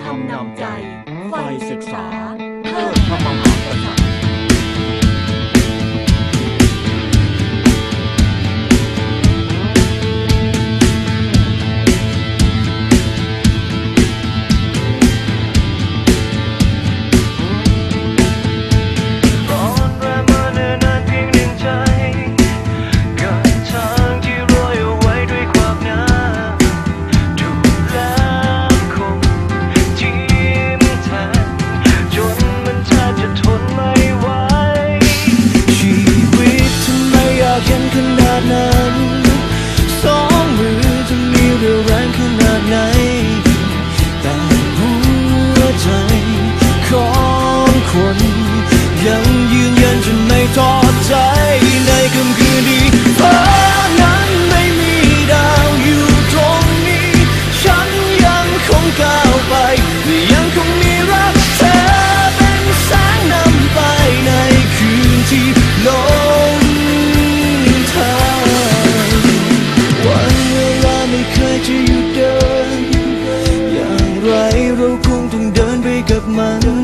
ธรรมนำใจ ไฟศึกษา คน ยังยืนยันจนไม่ท้อใจในค่ำคืนนี้ฟ้านั้นไม่มีดาวอยู่ตรงนี้ ฉันยังคงก้าวไป ยังคงมีรักเธอเป็นแสงนำไปในคืนที่ลงทางวันเวลาไม่เคยจะหยุดเดิน อย่างไรเราคงต้องเดินไปกับมัน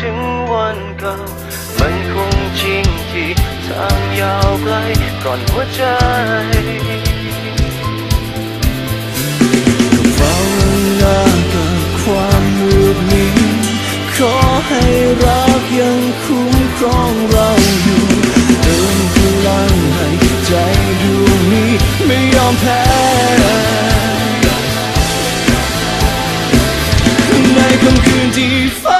ถึงวันเก่า มันคงจริงที่ทางยาวไกลก่อนหัวใจก็เฝ้าหน้ากับความมืดมิดขอให้รักยังคุ้มครองเราอยู่เติมพลังให้ใจดวงนี้ไม่ยอมแพ้ในค่ำคืนที่ฟ้า